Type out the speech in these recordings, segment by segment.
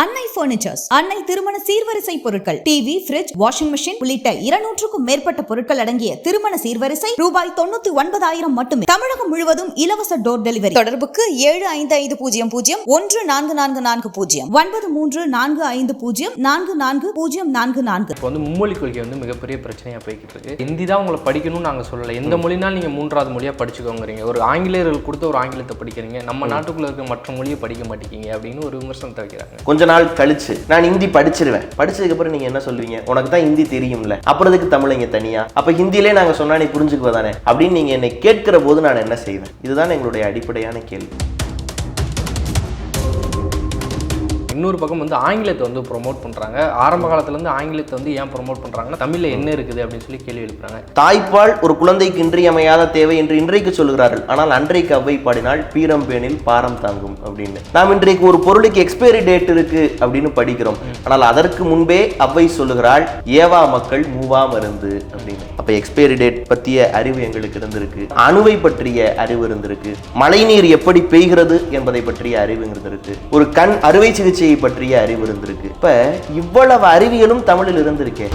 அன்னை பர்னிச்சர்ஸ் அன்னை திருமண சீர்வரிசை பொருட்கள் டிவி ஃபிரிட்ஜ் வாஷிங் மெஷின் உள்ளிட்ட இருநூற்றுக்கும் மேற்பட்ட பொருட்கள் அடங்கிய திருமண சீர்வரிசை ரூபாய் தொண்ணூத்தி ஒன்பதாயிரம் மட்டுமே. தமிழகம் முழுவதும் இலவச டோர் டெலிவரி தொடர்புக்கு ஏழு ஐந்து ஐந்து பூஜ்ஜியம் பூஜ்ஜியம் ஒன்று நான்கு நான்கு நான்கு பூஜ்ஜியம் ஒன்பது மூன்று நான்கு ஐந்து பூஜ்ஜியம் நான்கு நான்கு பூஜ்ஜியம் நான்கு நான்கு. இப்போ வந்து மும்மொழி கொள்கை வந்து மிகப்பெரிய பிரச்சனையாக போய்கிட்டு இருக்கு. ஹிந்தி தான் உங்களை படிக்கணும்னு நாங்கள் சொல்லலை. எந்த மொழினாலும் நீங்கள் மூன்றாவது மொழியாக படிச்சுக்கோங்கிறீங்க. ஒரு ஆங்கிலேயர்கள் கொடுத்த ஒரு ஆங்கிலத்தை படிக்கிறீங்க. நம்ம நாட்டுக்குள்ள இருக்க மற்ற மொழியை படிக்க மாட்டேங்கிங்க அப்படின்னு ஒரு விமர்சனத்தை வைக்கிறாங்க. கொஞ்ச நாள் கழிச்சு. நான் ஹிந்தி படிச்சிருவேன். படிச்சதுக்கு அப்புறம் நீங்க என்ன சொல்லுவீங்க? உனக்கு தான் ஹிந்தி தெரியும்ல. அப்புறம் எதுக்கு தமிழைங்க தனியா? அப்ப ஹிந்திலே நாங்க சொன்னா நீ புரிஞ்சுக்குவதானே? அப்படின்னு நீங்க என்னை கேட்கிற போது நான் என்ன செய்வேன்? இதுதான் எங்களுடைய அடிப்படையான கேள்வி. இன்னொரு பக்கம் வந்து ஆங்கிலத்தை வந்து ப்ரொமோட் பண்ணுறாங்க ஆரம்ப காலத்துலேருந்து ஆங்கிலத்தை வந்து ஏன் ப்ரொமோட் பண்ணுறாங்கன்னா தமிழில் என்ன இருக்குது அப்படின்னு சொல்லி கேள்வி எழுப்புறாங்க. தாய்ப்பால் ஒரு குழந்தைக்கு இன்றியமையாத தேவை என்று இன்றைக்கு சொல்கிறார்கள் ஆனால் அன்றைக்கு அவ்வை பாடினால் பீரம்பேனில் பாரம் தாங்கும் அப்படின்னு. நாம் இன்றைக்கு ஒரு பொருளுக்கு எக்ஸ்பைரி டேட் இருக்கு அப்படின்னு படிக்கிறோம். ஆனால் அதற்கு முன்பே அவ்வை சொல்லுகிறாள் ஏவா மக்கள் மூவா மருந்து அப்படின்னு. அப்ப எக்ஸ்பைரி டேட் பற்றிய அறிவு எங்களுக்கு இருந்திருக்கு. அணுவை பற்றிய அறிவு இருந்திருக்கு. மழைநீர் எப்படி பெய்கிறது என்பதை பற்றிய அறிவு இருந்திருக்கு ஒரு கண் அறுவை சிகிச்சையை பற்றிய அறிவு இருந்திருக்கு. இப்ப இவ்வளவு அறிவியலும் தமிழில் இருந்திருக்கேன்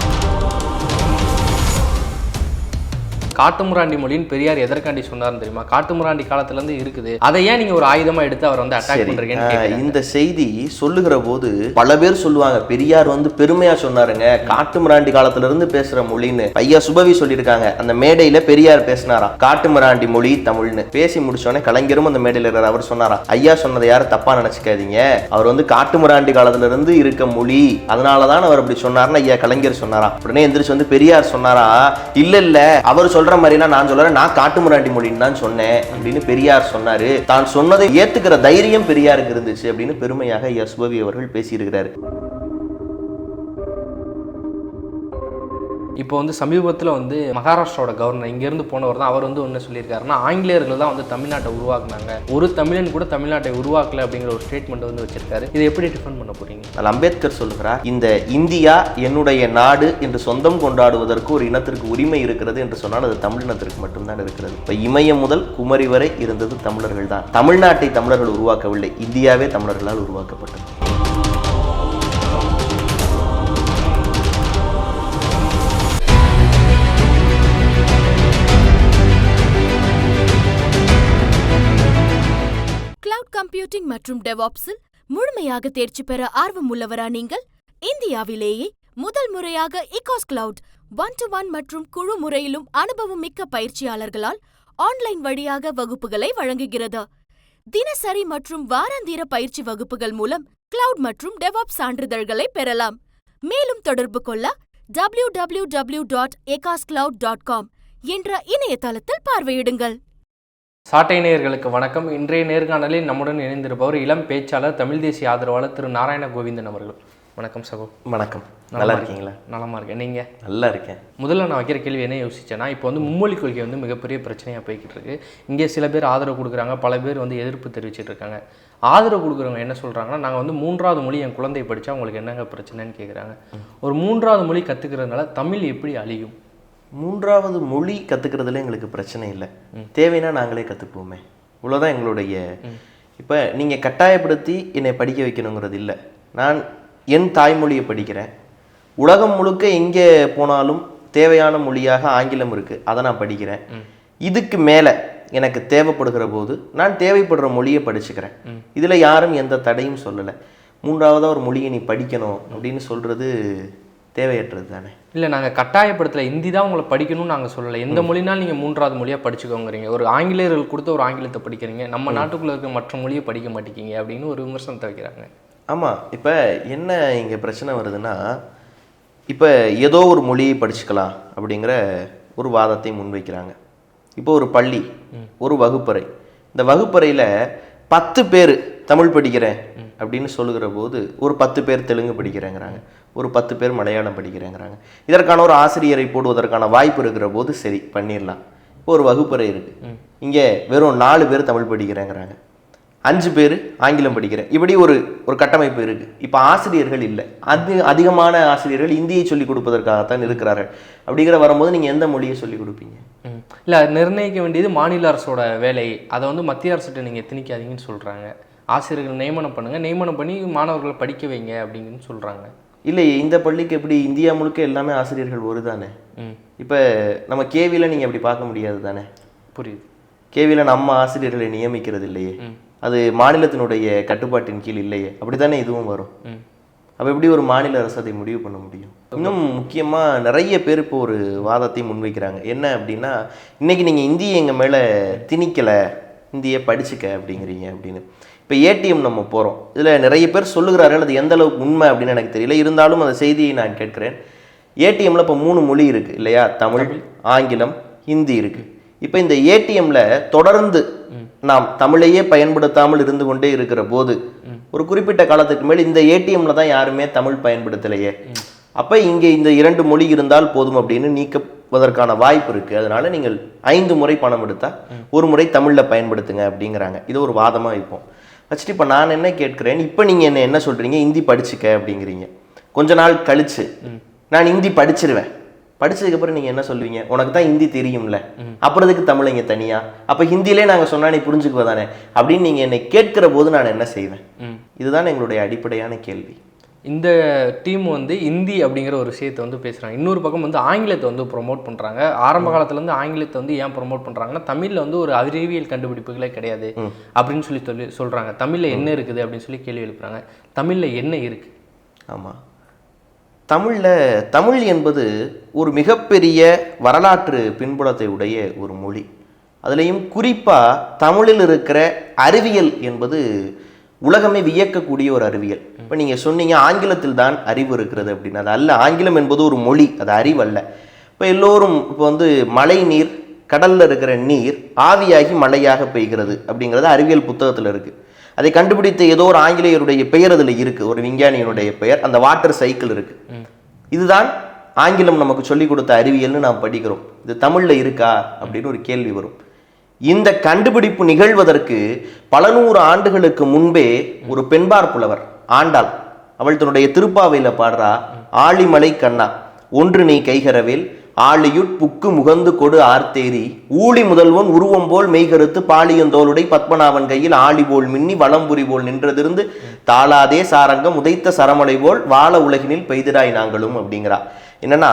காட்டுமிராண்டி மொழின்னு பெரியார் எதற்காண்டி சொன்னார்னு தெரியுமா? காட்டுமிராண்டி காலத்துலேருந்து இருக்குது. அதை ஏன் நீங்கள் ஒரு ஆயுதமாக எடுத்து அவர் வந்து அட்டாக் கேட்குறாங்க இந்த செய்தி சொல்லுகிற போது பல பேர் சொல்லுவாங்க பெரியார் வந்து பெருமையா சொன்னாருங்க. காட்டு மிராண்டி காலத்துல இருந்து பேசுற மொழின்னு. ஐயா சுபவி சொல்லியிருக்காங்க அந்த மேடையில பெரியார் பேசினாராம் காட்டு மிராண்டி மொழி தமிழ்னு. பேசி முடிச்சோடனே கலைஞரும் அந்த மேடையில இருக்கிற அவர் சொன்னாராம் ஐயா சொன்னதை யாரும் தப்பா நினைச்சுக்காதீங்க. அவர் வந்து காட்டு மிராண்டி காலத்துல இருந்து இருக்க மொழி. அதனாலதான் அவர் அப்படி சொன்னாருன்னு ஐயா கலைஞர் சொன்னாராம் உடனே எந்திரிச்சு வந்து பெரியார் சொன்னாரா இல்ல இல்ல. அவர் சொல்ற மாதிரினா நான் சொல்றேன் நான் காட்டுமுராண்டி மொழின்னு தான் சொன்னேன் அப்படின்னு பெரியார் சொன்னாரு. தான் சொன்னதை ஏத்துக்கிற தைரியம் பெரியாருக்கு இருந்துச்சு அப்படின்னு பெருமையாக ஐயா அவர்கள் பேசியிருக்கிறாரு. இப்போ வந்து சமீபத்தில் வந்து மகாராஷ்டிராவோட கவர்னர் இங்கேருந்து போனவர் தான். அவர் வந்து ஒன்று சொல்லியிருக்காருன்னா ஆங்கிலேயர்கள் தான் வந்து தமிழ்நாட்டை உருவாக்குனாங்க. ஒரு தமிழன் கூட தமிழ்நாட்டை உருவாக்கல அப்படிங்கிற ஒரு ஸ்டேட்மெண்ட் வந்து வச்சிருக்காரு. இதை எப்படி டிஃபெண்ட் பண்ண போறீங்க? அதில் அம்பேத்கர் சொல்லுகிறார் இந்த இந்தியா என்னுடைய நாடு என்று சொந்தம் கொண்டாடுவதற்கு ஒரு இனத்திற்கு உரிமை இருக்கிறது என்று சொன்னால் அது தமிழினத்திற்கு மட்டும்தான் இருக்கிறது. இப்போ இமயம் முதல் குமரி வரை இருந்தது தமிழர்கள் தான். தமிழ்நாட்டை தமிழர்கள் உருவாக்கவில்லை இந்தியாவே தமிழர்களால் உருவாக்கப்பட்டது. கிளவுட் மற்றும் டெவாப்ஸில் முழுமையாக தேர்ச்சி பெற ஆர்வம் உள்ளவரா நீங்கள்? இந்தியாவிலேயே முதல் முறையாக இகாஸ் கிளவுட் ஒன் டு ஒன் மற்றும் குழு முறையிலும் அனுபவம் மிக்க பயிற்சியாளர்களால் ஆன்லைன் வழியாக வகுப்புகளை வழங்குகிறது. தினசரி மற்றும் வாராந்திர பயிற்சி வகுப்புகள் மூலம் கிளவுட் மற்றும் டெவாப் சான்றிதழ்களை பெறலாம். மேலும் தொடர்பு கொள்ள W W W dot எகாஸ் cloud dot com என்ற இணையதளத்தில் பார்வையிடுங்கள். சாட்டை நேயர்களுக்கு வணக்கம். இன்றைய நேர்காணலில் நம்முடன் இணைந்திருப்பவர் இளம் பேச்சாளர் தமிழ் தேசிய ஆதரவாளர் திரு நாராயண கோவிந்தன் அவர்கள். வணக்கம் சகோ. வணக்கம். நல்லா இருக்கீங்களா? நலமா இருக்கேன். நீங்கள் நல்லா இருக்கேன். முதல்ல நான் வைக்கிற கேள்வி என்ன யோசிச்சேன்னா இப்போ வந்து மும்மொழி கொள்கை வந்து மிகப்பெரிய பிரச்சனையாக போய்கிட்டு இருக்கு. இங்கே சில பேர் ஆதரவு கொடுக்குறாங்க பல பேர் வந்து எதிர்ப்பு தெரிவிச்சிட்டு இருக்காங்க. ஆதரவு கொடுக்குறவங்க என்ன சொல்கிறாங்கன்னா நாங்கள் வந்து மூன்றாவது மொழி என் குழந்தை படித்தா உங்களுக்கு என்னங்க பிரச்சனைன்னு கேட்குறாங்க ஒரு மூன்றாவது மொழி கற்றுக்கிறதுனால தமிழ் எப்படி அழியும்? மூன்றாவது மொழி கற்றுக்கிறதுல எங்களுக்கு பிரச்சனை இல்லை. தேவைன்னா நாங்களே கற்றுக்குவோமே இவ்வளோதான் எங்களுடைய இப்போ நீங்கள் கட்டாயப்படுத்தி என்னை படிக்க வைக்கணுங்கிறது இல்லை. நான் என் தாய்மொழியை படிக்கிறேன். உலகம் முழுக்க எங்கே போனாலும் தேவையான மொழியாக ஆங்கிலம் இருக்குது அதை நான் படிக்கிறேன். இதுக்கு மேலே எனக்கு தேவைப்படுகிற போது நான் தேவைப்படுற மொழியை படிச்சுக்கிறேன். இதில் யாரும் எந்த தடையும் சொல்லலை. மூன்றாவதாக ஒரு மொழியை நீ படிக்கணும் அப்படின்னு சொல்கிறது தேவையற்றது தானே? இல்லை நாங்கள் கட்டாயப்படுத்தல. ஹிந்தி தான் உங்களை படிக்கணும்னு நாங்கள் சொல்லலை. எந்த மொழினாலும் நீங்கள் மூன்றாவது மொழியாக படிச்சுக்கோங்கிறீங்க. ஒரு ஆங்கிலேயர்கள் கொடுத்த ஒரு ஆங்கிலத்தை படிக்கிறீங்க. நம்ம நாட்டுக்குள்ள இருக்க மற்ற மொழியை படிக்க மாட்டேங்கிங்க அப்படின்னு ஒரு விமர்சனத்தை வைக்கிறாங்க. ஆமாம் இப்போ என்ன இங்கே பிரச்சனை வருதுன்னா இப்போ ஏதோ ஒரு மொழியை படிச்சுக்கலாம் அப்படிங்கிற ஒரு வாதத்தை முன்வைக்கிறாங்க. இப்போ ஒரு பள்ளி ஒரு வகுப்பறை. இந்த வகுப்பறையில் பத்து பேர் தமிழ் படிக்கிறேன். அப்படின்னு சொல்லுகிற போது ஒரு பத்து பேர் தெலுங்கு படிக்கிறேங்கிறாங்க ஒரு பத்து பேர் மலையாளம் படிக்கிறேங்கிறாங்க. இதற்கான ஒரு ஆசிரியரை போடுவதற்கான வாய்ப்பு இருக்கிற போது சரி பண்ணிடலாம். இப்போ ஒரு வகுப்பறை இருக்குது இங்கே வெறும் நாலு பேர் தமிழ் படிக்கிறேங்கிறாங்க. அஞ்சு பேர் ஆங்கிலம் படிக்கிறேன். இப்படி ஒரு ஒரு கட்டமைப்பு இருக்கு. இப்போ ஆசிரியர்கள் இல்லை. அது அதிகமான ஆசிரியர்கள் இந்தியை சொல்லிக் கொடுப்பதற்காகத்தான் இருக்கிறார்கள். அப்படிங்கிற வரும்போது நீங்கள் எந்த மொழியை சொல்லிக் கொடுப்பீங்க? இல்லை நிர்ணயிக்க வேண்டியது மாநில அரசோட வேலை. அதை வந்து மத்திய அரசுகிட்ட நீங்கள் திணிக்காதீங்கன்னு சொல்கிறாங்க ஆசிரியர்கள் நியமனம் பண்ணுங்க. நியமனம் பண்ணி மாணவர்களை படிக்க வைங்க அப்படின்னு சொல்றாங்க. இல்லையே இந்த பள்ளிக்கு எப்படி இந்தியா முழுக்க எல்லாமே ஆசிரியர்கள் ஒரு தானே? இப்போ நம்ம கேவியில் நீங்கள் அப்படி பார்க்க முடியாது தானே? புரியுது. கேவியில் நம்ம ஆசிரியர்களை நியமிக்கிறது இல்லையே? அது மாநிலத்தினுடைய கட்டுப்பாட்டின் கீழ் இல்லையே? அப்படித்தானே இதுவும் வரும். அப்போ எப்படி ஒரு மாநில அரசு அதை முடிவு பண்ண முடியும்? இன்னும் முக்கியமாக நிறைய பேர் இப்போ ஒரு வாதத்தை முன்வைக்கிறாங்க. என்ன அப்படின்னா இன்னைக்கு நீங்கள் இந்தியை எங்கள் மேலே திணிக்கலை இந்தியை படிச்சுக்க அப்படிங்கிறீங்க அப்படின்னு. இப்போ ஏடிஎம் நம்ம போகிறோம் இதில் நிறைய பேர் சொல்லுகிறார்கள் அது எந்த அளவுக்கு உண்மை? அப்படின்னு எனக்கு தெரியல. இருந்தாலும் அந்த செய்தியை நான் கேட்கிறேன். ஏடிஎம்ல இப்போ மூணு மொழி இருக்குது இல்லையா? தமிழ் ஆங்கிலம் ஹிந்தி இருக்குது இப்போ இந்த ஏடிஎம்ல தொடர்ந்து நாம் தமிழையே பயன்படுத்தாமல் இருந்து கொண்டே இருக்கிற போது ஒரு குறிப்பிட்ட காலத்துக்கு மேல் இந்த ஏடிஎம்ல தான் யாருமே தமிழ் பயன்படுத்தலையே. அப்ப இங்கே இந்த இரண்டு மொழி இருந்தால் போதும் அப்படின்னு நீக்குவதற்கான வாய்ப்பு இருக்கு. அதனால நீங்கள் ஐந்து முறை பணம் எடுத்தா ஒரு முறை தமிழ்ல பயன்படுத்துங்க அப்படிங்கிறாங்க. இது ஒரு வாதமா வைப்போம் வச்சுட்டு இப்போ நான் என்ன கேட்கிறேன்? இப்போ நீங்க என்ன என்ன சொல்றீங்க? ஹிந்தி படிச்சுக்க அப்படிங்கிறீங்க. கொஞ்ச நாள் கழிச்சு நான் ஹிந்தி படிச்சிருவேன். படிச்சதுக்கு அப்புறம் நீங்க என்ன சொல்லுவீங்க? உனக்கு தான் ஹிந்தி தெரியும்ல. அப்புறம் எதுக்கு தமிழ் இங்க தனியா? அப்ப ஹிந்திலே நாங்க சொன்னா நீ புரிஞ்சுக்குவ தானே? அப்படின்னு நீங்க என்னை கேட்கிற போது நான் என்ன செய்வேன்? இதுதான் எங்களுடைய அடிப்படையான கேள்வி. இந்த டீம் வந்து இந்தி அப்படிங்கிற ஒரு விஷயத்தை வந்து பேசுகிறாங்க இன்னொரு பக்கம் வந்து ஆங்கிலத்தை வந்து ப்ரொமோட் பண்ணுறாங்க ஆரம்ப காலத்துலேருந்து ஆங்கிலத்தை வந்து ஏன் ப்ரொமோட் பண்ணுறாங்கன்னா தமிழில் வந்து ஒரு அறிவியல் கண்டுபிடிப்புகளே கிடையாது. அப்படின்னு சொல்லி சொல்லி சொல்கிறாங்க தமிழில் என்ன இருக்குது அப்படின்னு சொல்லி கேள்வி எழுப்புறாங்க. தமிழில் என்ன இருக்குது ஆமா. தமிழ்ல தமிழ் என்பது ஒரு மிகப்பெரிய வரலாற்று பின்புலத்தை உடைய ஒரு மொழி. அதுலேயும் குறிப்பா தமிழில் இருக்கிற அறிவியல் என்பது உலகமே வியக்கக்கூடிய ஒரு அறிவியல். இப்போ நீங்க சொன்னீங்க ஆங்கிலத்தில் தான் அறிவு இருக்கிறது அப்படின்னு. அது அல்ல ஆங்கிலம் என்பது ஒரு மொழி அது அறிவு அல்ல. இப்போ எல்லோரும் இப்போ வந்து மழை நீர் கடல்ல இருக்கிற நீர் ஆவியாகி மழையாக பெய்கிறது அப்படிங்கிறது அறிவியல் புத்தகத்துல இருக்கு. அதை கண்டுபிடித்த ஏதோ ஒரு ஆங்கிலேயருடைய பெயர் அதில் இருக்கு ஒரு விஞ்ஞானியினுடைய பெயர் அந்த வாட்டர் சைக்கிள் இருக்கு. இதுதான் ஆங்கிலம் நமக்கு சொல்லிக் கொடுத்த அறிவியல்னு நாம் படிக்கிறோம். இது தமிழ்ல இருக்கா அப்படின்னு ஒரு கேள்வி வரும். இந்த கண்டுபிடிப்பு நிகழ்வதற்கு பல நூறு ஆண்டுகளுக்கு முன்பே ஒரு பெண்பார் புலவர் ஆண்டாள் அவள் தன்னுடைய திருப்பாவையில் பாடுறா ஆழிமலை கண்ணா ஒன்று நீ கைகரவில் ஆழியுட் புக்கு முகந்து கொடு ஆர்த்தேரி ஊழி முதல்வன் உருவம் போல் மெய்கருத்து பாலியந்தோளுடை பத்மநாபன் கையில் ஆளி போல் மின்னி வளம்புரி போல் நின்றதிருந்து தாளாதே சாரங்கம் உதைத்த சரமலை போல் வாழ உலகினில் பெய்திராய் நாங்களும் அப்படிங்கிறா. என்னன்னா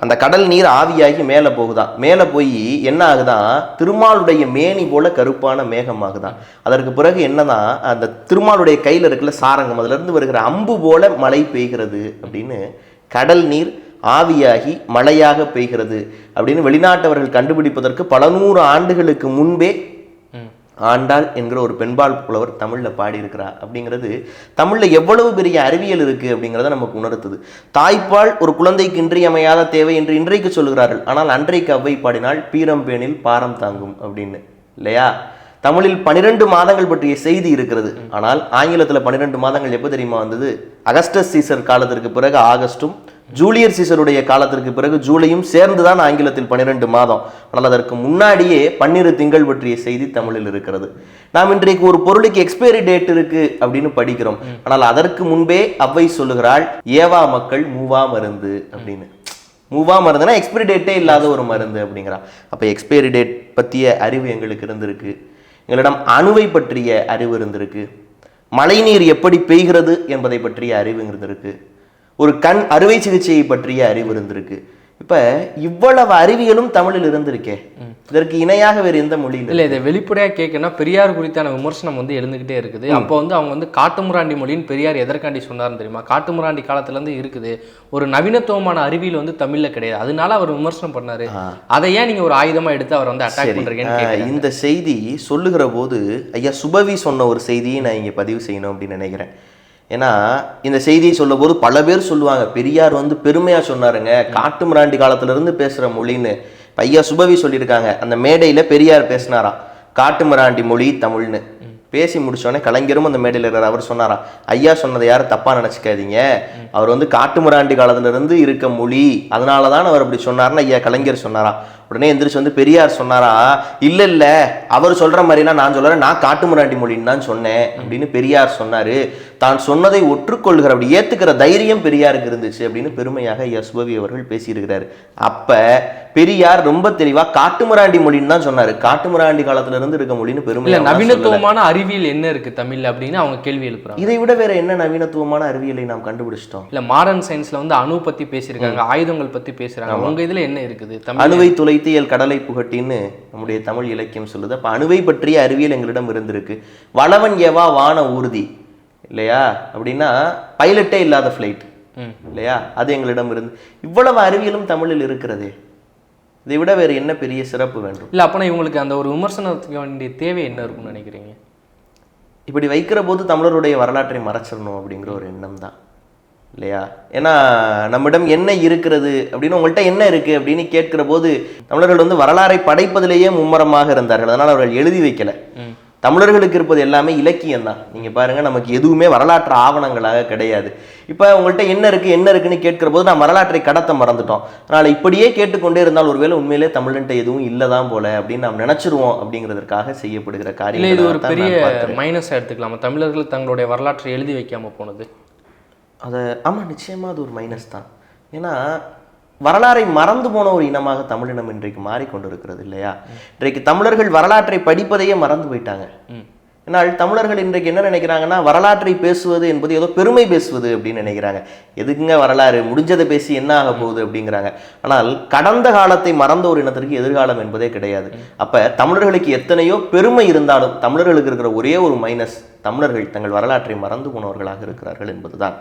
அந்த கடல் நீர் ஆவியாகி மேலே போகுதான் மேலே போய் என்ன ஆகுதான் திருமாலுடைய மேனி போல கருப்பான மேகம் ஆகுதான் அதற்கு பிறகு என்னதான் அந்த திருமாலுடைய கையில் இருக்கிற சாரங்கம் அதுலேருந்து வருகிற அம்பு போல மழை பெய்கிறது அப்படின்னு கடல் நீர் ஆவியாகி மழையாக பெய்கிறது அப்படின்னு வெளிநாட்டவர்கள் கண்டுபிடிப்பதற்கு பல நூறு ஆண்டுகளுக்கு முன்பே ஆண்டாள் என்கிற ஒரு பெண்பால் புலவர் தமிழில் பாடியிருக்கிறார் அப்படிங்கிறது தமிழில் எவ்வளவு பெரிய அறிவியல் இருக்குது அப்படிங்கிறத நமக்கு உணர்த்துது. தாய்ப்பால் ஒரு குழந்தைக்கு இன்றியமையாத தேவை என்று இன்றைக்கு சொல்கிறார்கள் ஆனால் அன்றைக்கு அவ்வை பாடினால் பீரம்பேனில் பாரம் தாங்கும் அப்படின்னு. இல்லையா? தமிழில் பனிரெண்டு மாதங்கள் பற்றிய செய்தி இருக்கிறது. ஆனால் ஆங்கிலத்தில் பன்னிரெண்டு மாதங்கள் எப்போ தெரியுமா வந்தது? அகஸ்டஸ் சீசர் காலத்திற்கு பிறகு ஆகஸ்டும் ஜூலியர் சீசருடைய காலத்திற்கு பிறகு ஜூலையும் சேர்ந்து தான் ஆங்கிலத்தில் பன்னிரெண்டு மாதம். ஆனால் அதற்கு முன்னாடியே பன்னிரு திங்கள் பற்றிய செய்தி தமிழில் இருக்கிறது. நாம் இன்றைக்கு ஒரு பொருளுக்கு எக்ஸ்பைரி டேட் இருக்கு அப்படின்னு படிக்கிறோம். ஆனால் அதற்கு முன்பே அவ்வை சொல்லுகிறாள் ஏவா மக்கள் மூவா மருந்து அப்படின்னு. மூவா மருந்துனா எக்ஸ்பைரி டேட்டே இல்லாத ஒரு மருந்து அப்படிங்கிறா. அப்போ எக்ஸ்பைரி டேட் பற்றிய அறிவு எங்களுக்கு இருந்திருக்கு. எங்களிடம் அணுவை பற்றிய அறிவு இருந்திருக்கு. மழைநீர் எப்படி பெய்கிறது என்பதை பற்றிய அறிவு இருந்திருக்கு. ஒரு கண் அறுவை சிகிச்சையை பற்றிய அறிவு இருந்திருக்கு. இப்ப இவ்வளவு அறிவியலும் தமிழில் இருந்திருக்கே. இதற்கு இணையாக வேறு எந்த மொழியில் இல்லை. இதை வெளிப்படையாக கேட்கணும்னா பெரியார் குறித்தான விமர்சனம் வந்து எழுந்துகிட்டே இருக்குது. அப்போ வந்து அவங்க வந்து காட்டுமிராண்டி மொழின்னு பெரியார் எதற்காண்டி சொன்னார்னு தெரியுமா? காட்டுமிராண்டி காலத்துலேருந்து இருக்குது. ஒரு நவீனத்துவமான அறிவியல் வந்து தமிழில் கிடையாது. அதனால அவர் விமர்சனம் பண்ணாரு. அதை ஏன் நீங்கள் ஒரு ஆயுதமாக எடுத்து அவர் வந்து அட்டாக் பண்ணுறீங்கன்னு இந்த செய்தி சொல்லுகிற போது ஐயா சுபவி சொன்ன ஒரு செய்தியை நான் இங்கே பதிவு செய்யணும் அப்படின்னு நினைக்கிறேன். ஏன்னா இந்த செய்தியை சொல்லும் போது பல பேர் சொல்லுவாங்க பெரியார் வந்து பெருமையா சொன்னாருங்க. காட்டு மிராண்டி காலத்துல இருந்து பேசுற மொழின்னு. இப்ப ஐயா சுபவி சொல்லியிருக்காங்க அந்த மேடையில பெரியார் பேசினாராம். காட்டு மிராண்டி மொழி தமிழ்னு. பேசி முடிச்சோடனே கலைஞரும் அந்த மேடையில் இருக்கிற அவர் சொன்னாராம் ஐயா சொன்னதை யாரும் தப்பா நினைச்சுக்காதீங்க. அவர் வந்து காட்டு மிராண்டி காலத்துல இருந்து இருக்க மொழி. அதனால தான் அவர் அப்படி சொன்னார்னு ஐயா கலைஞர் சொன்னாராம். உடனே எந்திரிச்சு வந்து பெரியார் சொன்னாரா இல்ல இல்ல அவர் சொல்ற மாதிரிலாம் நான் சொல்றேன் நான் காட்டுமிராண்டி மொழின்னு தான் சொன்னேன் அப்படின்னு பெரியார் சொன்னாரு. தான் சொன்னதை ஒற்றுக்கொள்கிற அப்படி ஏத்துக்கிற தைரியம் பெரியாருக்கு இருந்துச்சு அப்படின்னு பெருமையாக சுபவி அவர்கள் பேசியிருக்கிறாரு. அப்ப பெரியார் ரொம்ப தெளிவா காட்டுமிராண்டி மொழின்னு தான் சொன்னாரு. காட்டுமிராண்டி காலத்துல இருந்து இருக்க மொழின்னு பெருமை நவீனத்துவமான அறிவியல் என்ன இருக்கு தமிழ்ல அப்படின்னு அவங்க கேள்வி எழுப்புறாங்க. இதை விட வேற என்ன நவீனத்துவமான அறிவியலை நாம் கண்டுபிடிச்சிட்டோம்? இல்ல மாடர்ன் சயின்ஸ்ல வந்து அணு பத்தி பேசியிருக்காங்க ஆயுதங்கள் பத்தி பேசுறாங்க. உங்க இதுல என்ன இருக்குது? தமிழ் அணுவை துளைத்தியல் கடலை புகட்டின்னு நம்முடைய தமிழ் இலக்கியம் சொல்லுது. அப்ப அணுவை பற்றிய அறிவியல் எங்களிடம் இருந்திருக்கு. வளவன் எவா வான ஊர்தி இல்லையா? அப்படின்னா பைலட்டே இல்லாத ஃப்ளைட். இல்லையா? அது எங்களிடம் இருந்து. இவ்வளவு அறிவியலும் தமிழில் இருக்கிறதே. இதை விட வேறு என்ன பெரிய சிறப்பு வேண்டும்? இல்ல அப்பனா இவங்களுக்கு அந்த ஒரு விமர்சனத்துக்கு வேண்டிய தேவை என்ன இருக்கும்னு நினைக்கிறீங்க? இப்படி வைக்கிற போது தமிழருடைய வரலாற்றை மறைச்சிடணும் அப்படிங்கிற ஒரு எண்ணம் தான். இல்லையா? ஏன்னா நம்மிடம் என்ன இருக்கிறது? அப்படின்னு உங்கள்கிட்ட என்ன இருக்கு? அப்படின்னு கேட்கிற போது தமிழர்கள் வந்து வரலாறை படைப்பதிலேயே மும்முரமாக இருந்தார்கள். அதனால் அவர்கள் எழுதி வைக்கல. தமிழர்களுக்கு இருப்பது எல்லாமே இலக்கியம் தான் நீங்க பாருங்க நமக்கு எதுவுமே வரலாற்று ஆவணங்களாக கிடையாது. இப்போ உங்கள்கிட்ட என்ன இருக்கு? என்ன இருக்குன்னு கேட்கிற போது நான் வரலாற்றை கடத்த மறந்துட்டோம். அதனால இப்படியே கேட்டுக்கொண்டே இருந்தால் ஒருவேளை உண்மையிலே தமிழ்கிட்ட எதுவும் இல்லதான் போல அப்படின்னு நாம் நினைச்சிருவோம் அப்படிங்கிறதுக்காக செய்யப்படுகிற இல்ல இது ஒரு காரியம் பெரிய மைனஸ் எடுத்துக்கலாமா? தமிழர்கள் தங்களுடைய வரலாற்றை எழுதி வைக்காம போனது. அதை ஆமாம் நிச்சயமாக அது ஒரு மைனஸ் தான். ஏன்னா வரலாறை மறந்து போன ஒரு இனமாக தமிழினம் இன்றைக்கு மாறிக்கொண்டிருக்கிறது இல்லையா? இன்றைக்கு தமிழர்கள் வரலாற்றை படிப்பதையே மறந்து போயிட்டாங்க. ஏன்னால் தமிழர்கள் இன்றைக்கு என்ன நினைக்கிறாங்கன்னா வரலாற்றை பேசுவது என்பது ஏதோ பெருமை பேசுவது அப்படின்னு நினைக்கிறாங்க. எதுக்குங்க வரலாறு? முடிஞ்சதை பேசி என்ன ஆக போகுது அப்படிங்கிறாங்க. ஆனால் கடந்த காலத்தை மறந்த ஒரு இனத்திற்கு எதிர்காலம் என்பதே கிடையாது. அப்ப தமிழர்களுக்கு எத்தனையோ பெருமை இருந்தாலும் தமிழர்களுக்கு இருக்கிற ஒரே ஒரு மைனஸ் தமிழர்கள் தங்கள் வரலாற்றை மறந்து போனவர்களாக இருக்கிறார்கள் என்பதுதான்.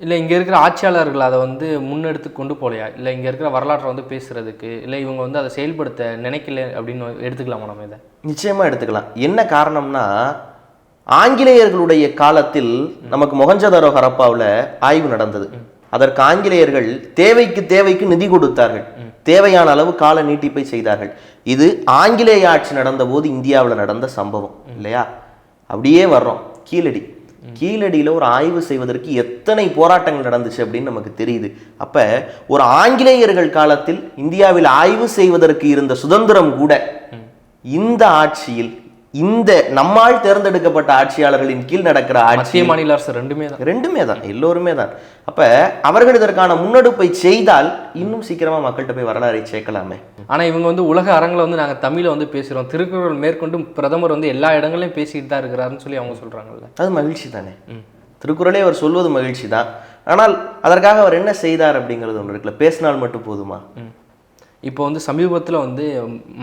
இல்ல இங்க இருக்கிற ஆட்சியாளர்கள் அதை வந்து முன்னெடுத்து கொண்டு போலையா? இல்ல இங்க இருக்கிற வரலாற்றை வந்து பேசுறதுக்கு இல்ல இவங்க வந்து அதை செயல்படுத்த நினைக்கல அப்படின்னு எடுத்துக்கலாமா நம்ம இதை? நிச்சயமா எடுத்துக்கலாம். என்ன காரணம்னா ஆங்கிலேயர்களுடைய காலத்தில் நமக்கு மொகஞ்சதாரோ ஹரப்பாவில் ஆய்வு நடந்தது. அதற்கு ஆங்கிலேயர்கள் தேவைக்கு தேவைக்கு நிதி கொடுத்தார்கள். தேவையான அளவு கால நீட்டிப்பை செய்தார்கள். இது ஆங்கிலேய ஆட்சி நடந்த போது இந்தியாவில் நடந்த சம்பவம் இல்லையா? அப்படியே வர்றோம். கீழடி. கீழடியில ஒரு ஆய்வு செய்வதற்கு எத்தனை போராட்டங்கள் நடந்துச்சு அப்படின்னு நமக்கு தெரியுது. அப்ப ஒரு ஆங்கிலேயர்கள் காலத்தில் இந்தியாவில் ஆய்வு செய்வதற்கு இருந்த சுதந்திரம் கூட இந்த ஆட்சியில் இந்த நம்மால் தேர்ந்தெடுக்கப்பட்ட ஆட்சியாளர்களின் கீழ் நடக்கிற ஆட்சி மாநில அரசு ரெண்டுமே தான். ரெண்டுமே தான் எல்லோருமே தான். அப்ப அவர்கள் இதற்கான முன்னெடுப்பை செய்தால் இன்னும் சீக்கிரமா மக்கள்கிட்ட போய் வரலாறை சேர்க்கலாமே. ஆனா இவங்க வந்து உலக அரங்கில் வந்து நாங்க தமிழை வந்து பேசுறோம். திருக்குறள் மேற்கொண்டு பிரதமர் வந்து எல்லா இடங்களையும் பேசிட்டு தான் இருக்கிறாருன்னு சொல்லி அவங்க சொல்றாங்கல்ல. அது மகிழ்ச்சி தானே. திருக்குறளே அவர் சொல்வது மகிழ்ச்சி தான். ஆனால் அதற்காக அவர் என்ன செய்தார் அப்படிங்கிறது ஒன்று இருக்குல்ல. பேசினால் மட்டும் போதுமா? இப்போ வந்து சமீபத்தில் வந்து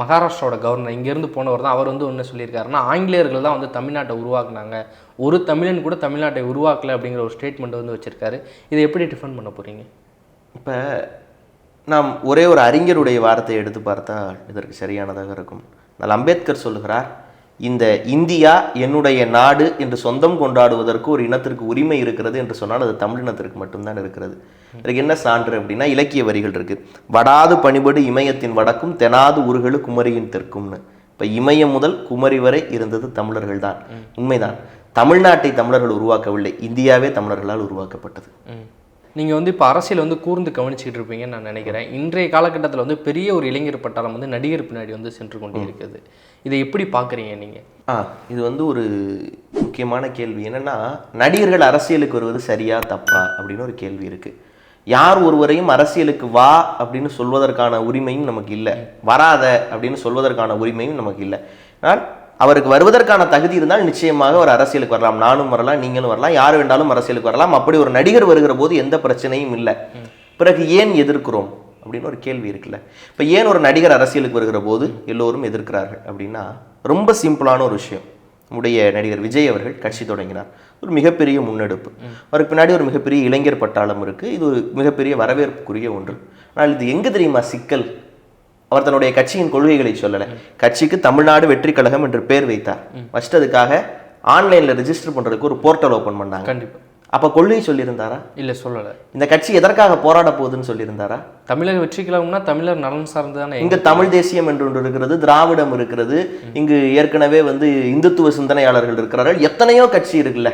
மகாராஷ்டிராவோட கவர்னர் இங்கேருந்து போனவர் தான். அவர் வந்து ஒன்று சொல்லியிருக்காருன்னா ஆங்கிலேயர்கள் தான் வந்து தமிழ்நாட்டை உருவாக்குனாங்க. ஒரு தமிழன் கூட தமிழ்நாட்டை உருவாக்கல அப்படிங்கிற ஒரு ஸ்டேட்மெண்ட் வந்து வச்சுருக்காரு. இதை எப்படி டிஃபெண்ட் பண்ண போகிறீங்க இப்போ நாம் ஒரே ஒரு அறிஞருடைய வார்த்தையை எடுத்து பார்த்தா இதற்கு சரியானதாக இருக்கும். அதில் அம்பேத்கர் சொல்லுகிறார் இந்த இந்தியா என்னுடைய நாடு என்று சொந்தம் கொண்டாடுவதற்கு ஒரு இனத்திற்கு உரிமை இருக்கிறது என்று சொன்னால் அது தமிழினத்திற்கு மட்டும்தான் இருக்கிறது. இதுக்கு என்ன சான்று அப்படின்னா இலக்கிய வரிகள் இருக்கு. வடாது பணிபடு இமயத்தின் வடக்கும் தெனாது உருகலு குமரியின் தெற்கும்னு. இப்போ இமயம் முதல் குமரி வரை இருந்தது தமிழர்கள் தான். உண்மைதான். தமிழ்நாட்டை தமிழர்கள் உருவாக்கவில்லை. இந்தியாவே தமிழர்களால் உருவாக்கப்பட்டது. நீங்கள் வந்து இப்போ அரசியல் வந்து கூர்ந்து கவனிச்சுட்டு இருப்பீங்கன்னு நான் நினைக்கிறேன். இன்றைய காலகட்டத்தில் வந்து பெரிய ஒரு இளைஞர் பட்டாளம் வந்து நடிகர் பின்னாடி வந்து சென்று கொண்டே இருக்குது இதை எப்படி பார்க்குறீங்க நீங்கள் ஆ இது வந்து ஒரு முக்கியமான கேள்வி. என்னென்னா நடிகர்கள் அரசியலுக்கு வருவது சரியா தப்பா? அப்படின்னு ஒரு கேள்வி இருக்குது யார் ஒருவரையும் அரசியலுக்கு வா அப்படின்னு சொல்வதற்கான உரிமையும் நமக்கு இல்லை. வராத அப்படின்னு சொல்வதற்கான உரிமையும் நமக்கு இல்லை. ஆனால் அவருக்கு வருவதற்கான தகுதி இருந்தால் நிச்சயமாக ஒரு அரசியலுக்கு வரலாம். நானும் வரலாம் நீங்களும் வரலாம். யார் வேண்டாலும் அரசியலுக்கு வரலாம். அப்படி ஒரு நடிகர் வருகிற போது எந்த பிரச்சனையும் இல்லை. பிறகு ஏன் எதிர்க்கிறோம்? அப்படின்னு ஒரு கேள்வி இருக்குல்ல. இப்போ ஏன் ஒரு நடிகர் அரசியலுக்கு வருகிற போது எல்லோரும் எதிர்க்கிறார்கள் அப்படின்னா ரொம்ப சிம்பிளான ஒரு விஷயம். நம்முடைய நடிகர் விஜய் அவர்கள் கட்சி தொடங்கினார். ஒரு மிகப்பெரிய முன்னெடுப்பு. அவருக்கு பின்னாடி ஒரு மிகப்பெரிய இளைஞர் பட்டாளம் இருக்கு. இது ஒரு மிகப்பெரிய வரவேற்புக்குரிய ஒன்று. ஆனால் இது எங்க தெரியுமா சிக்கல்? அவர் தன்னுடைய கட்சியின் கொள்கைகளை சொல்லலை. கட்சிக்கு தமிழ்நாடு வெற்றி கழகம் என்று பேர் வைத்தார். வச்சிட்டதுக்காக ஆன்லைன்ல ரெஜிஸ்டர் பண்றதுக்கு ஒரு போர்ட்டல் ஓபன் பண்ணாங்க. கண்டிப்பாக அப்ப கொள்கை சொல்லியிருந்தாரா? இல்லை சொல்லலை. இந்த கட்சி எதற்காக போராட போகுதுன்னு சொல்லியிருந்தாரா? தமிழக வெற்றி கழகம்னா தமிழர் நலன் சார்ந்து தானே இங்க தமிழ் தேசியம் என்று ஒன்று இருக்கிறது திராவிடம் இருக்கிறது. இங்கு ஏற்கனவே வந்து இந்துத்துவ சிந்தனையாளர்கள் இருக்கிறார்கள். எத்தனையோ கட்சி இருக்குல்ல?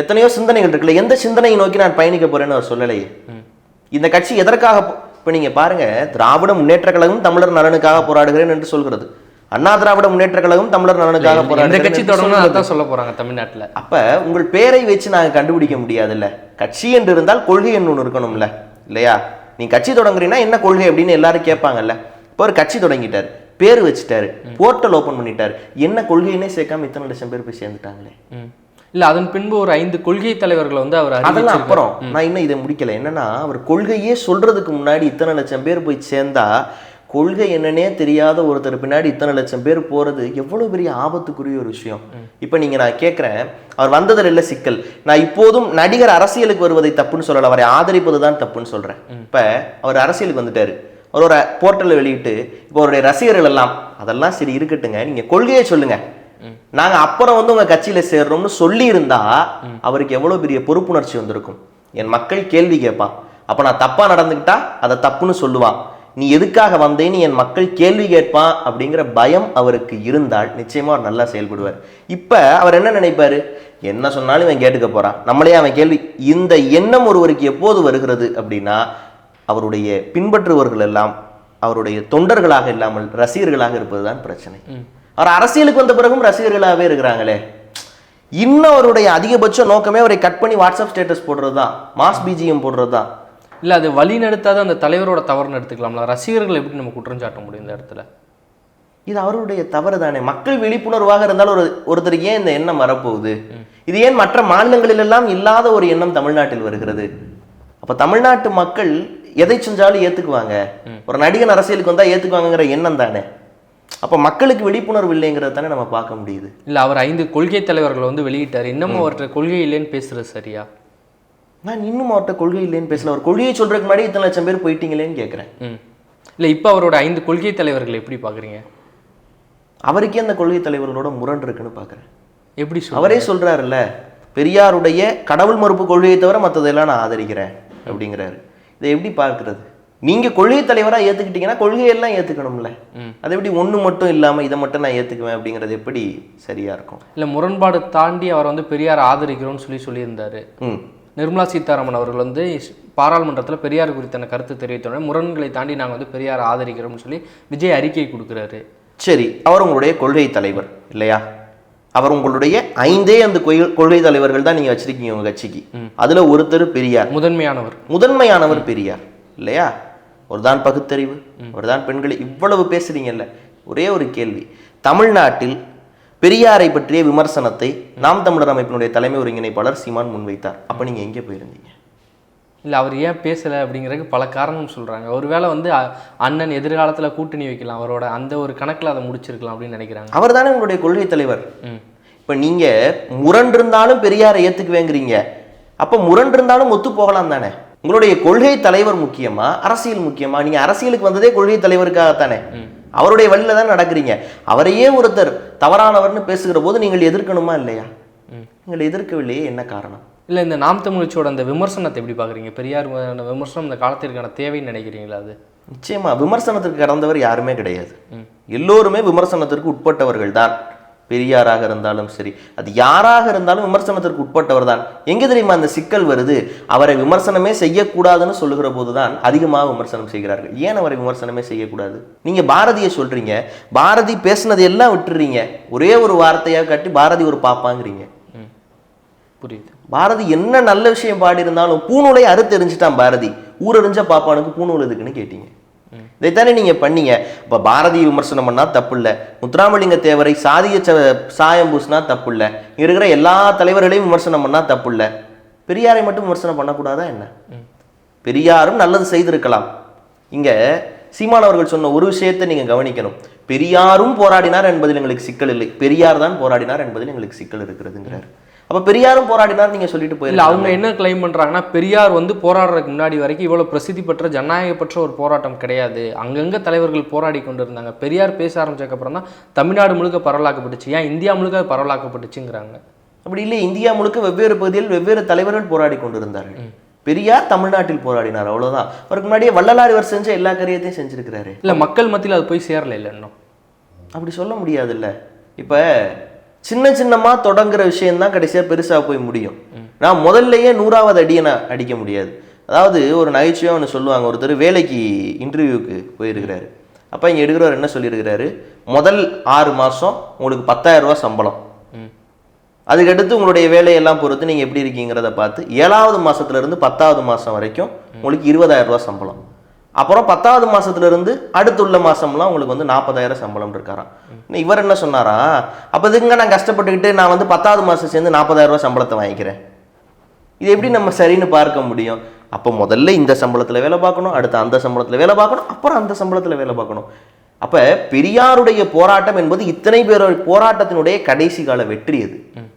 எத்தனையோ சிந்தனைகள் இருக்குல்ல? எந்த சிந்தனையை நோக்கி நான் பயணிக்க போறேன்னு அவர் சொல்லலையே. இந்த கட்சி எதற்காக இப்போ நீங்க பாருங்க திராவிட முன்னேற்ற கழகம் தமிழர் நலனுக்காக போராடுகிறேன் என்று சொல்கிறது. அண்ணா திராவிட முன்னேற்ற கழகம் தமிழர் நலனுக்காக எந்த போராடுகிறேன் கட்சி தொடங்கணும். அதான் சொல்ல போறாங்க தமிழ்நாட்டுல. அப்ப உங்கள் பேரை வச்சு நாங்க கண்டுபிடிக்க முடியாதுல்ல. கட்சி என்று இருந்தால் கொள்கை என்று ஒன்று இருக்கணும்ல இல்லையா? நீ கட்சி தொடங்குறீங்கன்னா என்ன கொள்கை அப்படின்னு எல்லாரும் கேட்பாங்கல்ல. இப்போ ஒரு கட்சி தொடங்கிட்டாரு பேர் வச்சுட்டாரு போர்ட்டல் ஓபன் பண்ணிட்டாரு. என்ன கொள்கைன்னே சேர்க்காம இத்தனை லட்சம் பேர் போய் சேர்ந்துட்டாங்களே. இல்ல அதன் பின்பு ஒரு ஐந்து கொள்கை தலைவர்களை வந்து அவர் அதெல்லாம். அப்புறம் நான் இன்னும் இதை முடிக்கல. என்னன்னா அவர் கொள்கையே சொல்றதுக்கு முன்னாடி இத்தனை லட்சம் பேர் போய் சேர்ந்தா கொள்கை என்னன்னே தெரியாத ஒருத்தர் பின்னாடி இத்தனை லட்சம் பேர் போறது எவ்வளவு பெரிய ஆபத்துக்குரிய ஒரு விஷயம். இப்போ நீங்க நான் கேட்குறேன் அவர் வந்ததில் இல்லை சிக்கல். நான் இப்போதும் நடிகர் அரசியலுக்கு வருவதை தப்புன்னு சொல்லல அவரை ஆதரிப்பது தான் தப்புன்னு சொல்றேன். இப்ப அவர் அரசியலுக்கு வந்துட்டாரு. அவர் ஒரு போர்ட்டலை வெளியிட்டு இப்போ அவருடைய ரசிகர்கள் எல்லாம் அதெல்லாம் சரி இருக்கட்டுங்க நீங்க கொள்கையை சொல்லுங்க. நாங்க அப்புறம் வந்து உங்க கட்சியில சேர்றோம்னு சொல்லி இருந்தா அவருக்கு எவ்வளவு பெரிய பொறுப்புணர்ச்சி வந்திருக்கும்? என் மக்கள் கேள்வி கேட்பான். அப்ப நான் தப்பா நடந்துக்கிட்டா அதை தப்புன்னு சொல்லுவான். நீ எதுக்காக வந்தேன்னு என் மக்கள் கேள்வி கேட்பான் அப்படிங்கிற பயம் அவருக்கு இருந்தால் நிச்சயமா அவர் நல்லா செயல்படுவார். இப்ப அவர் என்ன நினைப்பாரு? என்ன சொன்னாலும் இவன் கேட்டுக்க போறான். நம்மளே அவன் கேள்வி. இந்த எண்ணம் ஒருவருக்கு எப்போது வருகிறது அப்படின்னா அவருடைய பின்பற்றுபவர்கள் எல்லாம் அவருடைய தொண்டர்களாக இல்லாமல் ரசிகர்களாக இருப்பதுதான் பிரச்சனை. அவர் அரசியலுக்கு வந்த பிறகும் ரசிகர்களாகவே இருக்கிறாங்களே. இன்னும் அவருடைய அதிகபட்ச நோக்கமே அவரை கட் பண்ணி வாட்ஸ்அப் ஸ்டேட்டஸ் போடுறது தான் மாஸ் பிஜிஎம் போடுறது தான் இல்ல அது வழி நடத்தாத அந்த தலைவரோட தவறுன்னு எடுத்துக்கலாம்ல. ரசிகர்கள் எப்படி நம்ம குற்றம் சாட்ட முடியும் இந்த இடத்துல? இது அவருடைய தவறு தானே. மக்கள் விழிப்புணர்வாக இருந்தாலும் ஒரு ஒருத்தருக்கு ஏன் இந்த எண்ணம் வரப்போகுது? இது ஏன் மற்ற மாநிலங்களிலெல்லாம் இல்லாத ஒரு எண்ணம் தமிழ்நாட்டில் வருகிறது? அப்ப தமிழ்நாட்டு மக்கள் எதை செஞ்சாலும் ஏத்துக்குவாங்க. ஒரு நடிகன் அரசியலுக்கு வந்தா ஏத்துக்குவாங்கங்கிற எண்ணம் தானே. அப்ப மக்களுக்கு விழிப்புணர்வு இல்லைங்கிறத தானே நம்ம பார்க்க முடியுது. இல்ல அவர் ஐந்து கொள்கை தலைவர்கள் வந்து வெளியிட்டார். இன்னமும் அவர்கிட்ட கொள்கை இல்லைன்னு பேசுறது சரியா? நான் இன்னும் அவர்கிட்ட கொள்கை இல்லைன்னு பேசல. ஒரு கொள்கையை சொல்றதுக்கு முன்னாடி இத்தனை லட்சம் பேர் போயிட்டீங்களேன்னு கேட்குறேன் இல்ல இப்போ அவரோட ஐந்து கொள்கை தலைவர்கள் எப்படி பாக்குறீங்க? அவருக்கே அந்த கொள்கை தலைவர்களோட முரண் இருக்குன்னு பார்க்குறேன் எப்படி அவரே சொல்றாருல்ல பெரியாருடைய கடவுள் மறுப்பு கொள்கையை தவிர மற்றதெல்லாம் நான் ஆதரிக்கிறேன் அப்படிங்கிறாரு. இதை எப்படி பார்க்கிறது? நீங்க கொள்கை தலைவரா ஏத்துக்கிட்டீங்கன்னா கொள்கையெல்லாம் ஏத்துக்கணும்ல. ம். அது எப்படி ஒண்ணு மட்டும் இல்லாம இதை மட்டும் நான் ஏத்துக்குவேன் அப்படிங்கிறது எப்படி சரியா இருக்கும்? இல்ல முரண்பாடு தாண்டி அவர் வந்து பெரியார் ஆதரிக்கிறோம்னு சொல்லி சொல்லியிருந்தாரு. ம். நிர்மலா சீதாராமன் அவர்கள் வந்து பாராளுமன்றத்தில் பெரியார் குறித்தான கருத்து தெரிவித்தோடனே முரண்களை தாண்டி நாங்கள் வந்து பெரியார் ஆதரிக்கிறோம்னு சொல்லி விஜய் அறிக்கை கொடுக்குறாரு. சரி அவர் உங்களுடைய கொள்கை தலைவர் இல்லையா? அவர் உங்களுடைய ஐந்தே அந்த கொள்கை தலைவர்கள் தான் நீங்க வச்சிருக்கீங்க உங்க கட்சிக்கு. அதுல ஒருத்தர் பெரியார். முதன்மையானவர். முதன்மையானவர் பெரியார் இல்லையா? ஒரு தான் பகுத்தறிவு ஒரு தான் பெண்களை இவ்வளவு பேசுறீங்கல்ல? ஒரே ஒரு கேள்வி. தமிழ்நாட்டில் பெரியாரை பற்றிய விமர்சனத்தை நாம் தமிழர் அமைப்பினுடைய தலைமை ஒருங்கிணைப்பாளர் சீமான் முன்வைத்தார். அப்ப நீங்க எங்கே போயிருந்தீங்க? இல்லை அவர் ஏன் பேசலை அப்படிங்கிறதுக்கு பல காரணம் சொல்கிறாங்க ஒருவேளை வந்து அண்ணன் எதிர்காலத்தில் கூட்டணி வைக்கலாம் அவரோட அந்த ஒரு கணக்கில் அதை முடிச்சிருக்கலாம் அப்படின்னு நினைக்கிறாங்க. அவர் தானே உங்களுடைய கொள்கை தலைவர். இப்ப நீங்க முரண் இருந்தாலும் பெரியாரை ஏத்துக்குவேங்கிறீங்க. அப்ப முரண் இருந்தாலும் ஒத்து போகலாம் தானே? உங்களுடைய கொள்கை தலைவர் முக்கியமா அரசியல் முக்கியமா? நீங்க அரசியலுக்கு வந்ததே கொள்கை தலைவருக்காகத்தானே? அவருடைய வழியில தான் நடக்கிறீங்க. அவரையே ஒருத்தர் தவறானவர்னு பேசுகிற போது நீங்கள் எதிர்க்கணுமா இல்லையா? நீங்கள் எதிர்க்கவில்லையே என்ன காரணம்? இல்லை இந்த நாம் தமிழ்ச்சியோட அந்த விமர்சனத்தை எப்படி பார்க்குறீங்க? பெரியார் விமர்சனம் இந்த காலத்திற்கான தேவைன்னு நினைக்கிறீங்களா அது? நிச்சயமா விமர்சனத்திற்கு கடந்தவர் யாருமே கிடையாது. எல்லோருமே விமர்சனத்திற்கு உட்பட்டவர்கள் தான். பெரியாராக இருந்தாலும் சரி அது யாராக இருந்தாலும் விமர்சனத்திற்கு உட்பட்டவர் தான் எங்க தெரியுமா அந்த சிக்கல் வருது? அவரை விமர்சனமே செய்யக்கூடாதுன்னு சொல்லுகிற போதுதான் அதிகமாக விமர்சனம் செய்கிறார்கள். ஏன் அவரை விமர்சனமே செய்யக்கூடாது? நீங்க பாரதியை சொல்றீங்க பாரதி பேசுனது எல்லாம் விட்டுறீங்க. ஒரே ஒரு வார்த்தையா காட்டி பாரதி ஒரு பாப்பாங்கிறீங்க. புரியுது. பாரதி என்ன நல்ல விஷயம் பாடியிருந்தாலும் பூநூலை அறுத்து எறிஞ்சிட்டான் பாரதி. ஊரறிஞ்ச பாப்பானுக்கு பூநூல் எதுக்குன்னு கேட்டீங்க. இதைத்தானே நீங்க பண்ணீங்க. இப்ப பாரதி விமர்சனம் பண்ணா தப்பு இல்ல முத்துராமலிங்க தேவரை சாதிய ச- சாயம் பூசினா தப்பு இல்ல இங்க இருக்கிற எல்லா தலைவர்களையும் விமர்சனம் பண்ணா தப்பு இல்ல பெரியாரை மட்டும் விமர்சனம் பண்ணக்கூடாதா என்ன? பெரியாரும் நல்லது செய்திருக்கலாம். இங்க சீமானவர்கள் சொன்ன ஒரு விஷயத்தை நீங்க கவனிக்கணும். பெரியாரும் போராடினார் என்பதில் எங்களுக்கு சிக்கல் இல்லை. பெரியார் தான் போராடினார் என்பதில் எங்களுக்கு சிக்கல் இருக்கிறதுங்கிறார். அப்ப பெரியாரும் போராடினார் நீங்க சொல்லிட்டு போயிருக்கலாம் அவங்க என்ன கிளைம் பண்ணுறாங்கன்னா பெரியார் வந்து போராடுறதுக்கு முன்னாடி வரைக்கும் இவ்வளோ பிரசித்தி பெற்ற ஜனநாயகப்பற்ற ஒரு போராட்டம் கிடையாது. அங்கங்கே தலைவர்கள் போராடி கொண்டு இருந்தாங்க பெரியார் பேச ஆரம்பிச்சதுக்கப்புறம் தான் தமிழ்நாடு முழுக்க பரவலாக்கப்பட்டுச்சு. ஏன் இந்தியா முழுக்க பரவலாக்கப்பட்டுச்சுங்கிறாங்க. அப்படி இல்லை இந்தியா முழுக்க வெவ்வேறு பகுதியில் வெவ்வேறு தலைவர்கள் போராடி கொண்டிருந்தார்கள். பெரியார் தமிழ்நாட்டில் போராடினார் அவ்வளவுதான். அவருக்கு முன்னாடியே வள்ளலார் இவர் செஞ்ச எல்லா காரியத்தையும் செஞ்சிருக்கிறாரு. இல்லை மக்கள் மத்தியில் அது போய் சேரல இல்லை இன்னும். அப்படி சொல்ல முடியாதுல்ல. இப்ப சின்ன சின்னமா தொடங்குற விஷயம் தான் கடைசியா பெருசா போய் முடியும். நான் முதல்லயே நூறாவது அடியை நான் அடிக்க முடியாது. அதாவது ஒரு நகைச்சுவையாக ஒன்று சொல்லுவாங்க. ஒருத்தர் வேலைக்கு இன்டர்வியூக்கு போயிருக்கிறாரு. அப்போ இங்கே எடுக்கிறவர் என்ன சொல்லியிருக்கிறாரு? முதல் ஆறு மாதம் உங்களுக்கு 10000 ரூபாய் சம்பளம். அதுக்கடுத்து உங்களுடைய வேலையெல்லாம் பொறுத்து நீங்கள் எப்படி இருக்கீங்கிறத பார்த்து ஏழாவது மாசத்துல இருந்து பத்தாவது மாதம் வரைக்கும் உங்களுக்கு 20000 ரூபாய் சம்பளம். அப்புறம் பத்தாவது மாசத்துல இருந்து அடுத்துள்ள மாசம்லாம் உங்களுக்கு வந்து நாற்பதாயிரம் சம்பளம் இருக்காராம். இவர் என்ன சொன்னாரா? அப்போ இதுங்க நான் கஷ்டப்பட்டுக்கிட்டு நான் வந்து பத்தாவது மாதம் சேர்ந்து 40000 ரூபாய் சம்பளத்தை வாங்கிக்கிறேன். இது எப்படி நம்ம சரின்னு பார்க்க முடியும்? அப்போ முதல்ல இந்த சம்பளத்தில் வேலை பார்க்கணும் அடுத்து அந்த சம்பளத்தில் வேலை பார்க்கணும் அப்புறம் அந்த சம்பளத்தில் வேலை பார்க்கணும். அப்போ பெரியாருடைய போராட்டம் என்பது இத்தனை பேர் போராட்டத்தினுடைய கடைசி கால வெற்றி அது.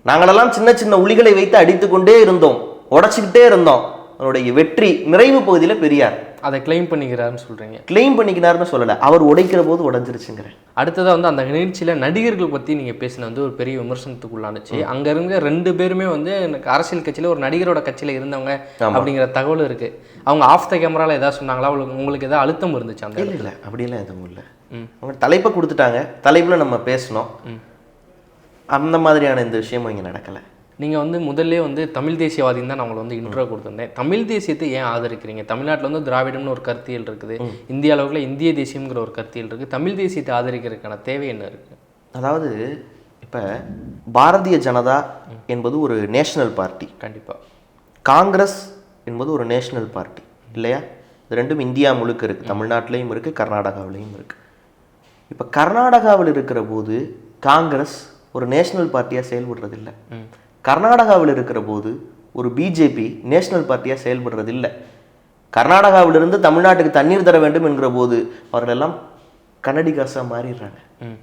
நாங்களெல்லாம் சின்ன சின்ன உளிகளை வைத்து அடித்துக்கொண்டே இருந்தோம் உடைச்சிக்கிட்டே இருந்தோம். அவருடைய வெற்றி நிறைவு பகுதியில் பெரியார். அதை கிளைம் பண்ணிக்கிறாருன்னு சொல்றீங்க. கிளைம் பண்ணிக்கினார்னு சொல்லலை. அவர் உடைக்கிற போது உடைஞ்சிருச்சுங்கிறேன். அடுத்ததாக வந்து அந்த நிகழ்ச்சியில் நடிகர்கள் பற்றி நீங்கள் பேசின வந்து ஒரு பெரிய விமர்சனத்துக்குள்ளானுச்சு. அங்கே இருந்த ரெண்டு பேருமே வந்து எனக்கு அரசியல் கட்சியில் ஒரு நடிகரோட கட்சியில் இருந்தவங்க. அப்படிங்கிற தகவல் இருக்கு. அவங்க ஆஃப் த கேமரால ஏதாவது சொன்னாங்களா? உங்களுக்கு உங்களுக்கு ஏதாவது அழுத்தம் இருந்துச்சு அந்த இல்லை இல்லை. அப்படியெல்லாம் எதுவும் இல்லை. ம். அவங்க தலைப்பை கொடுத்துட்டாங்க. தலைப்பில் நம்ம பேசணும். அந்த மாதிரியான இந்த விஷயமும் இங்கே நடக்கலை. நீங்கள் வந்து முதல்ல வந்து தமிழ் தேசியவாதின்னு தான் நான் உங்களை வந்து இன்ட்ரோ கொடுத்துருந்தேன். தமிழ் தேசியத்தை ஏன் ஆதரிக்கிறீங்க? தமிழ்நாட்டில் வந்து திராவிடம்னு ஒரு கருத்தியல் இருக்குது. இந்திய அளவுல இந்திய தேசியம்ங்கிற ஒரு கருத்தியல் இருக்குது தமிழ் தேசியத்தை ஆதரிக்கிறதுக்கான தேவை என்ன இருக்குது அதாவது இப்போ பாரதிய ஜனதா என்பது ஒரு நேஷனல் பார்ட்டி. கண்டிப்பாக காங்கிரஸ் என்பது ஒரு நேஷனல் பார்ட்டி. இல்லையா? இது ரெண்டும் இந்தியா முழுக்க இருக்குது தமிழ்நாட்டிலையும் இருக்குது கர்நாடகாவிலையும் இருக்குது இப்போ கர்நாடகாவில் இருக்கிற போது காங்கிரஸ் ஒரு நேஷனல் பார்ட்டியாக செயல்படுறதில்ல. கர்நாடகாவில் இருக்கிற போது ஒரு பிஜேபி நேஷனல் பார்ட்டியாக செயல்படுறதில்லை. கர்நாடகாவிலிருந்து தமிழ்நாட்டுக்கு தண்ணீர் தர வேண்டும் என்கிற போது அவர்கள் எல்லாம் கன்னடிகாஸாக மாறிடுறாங்க. ம்.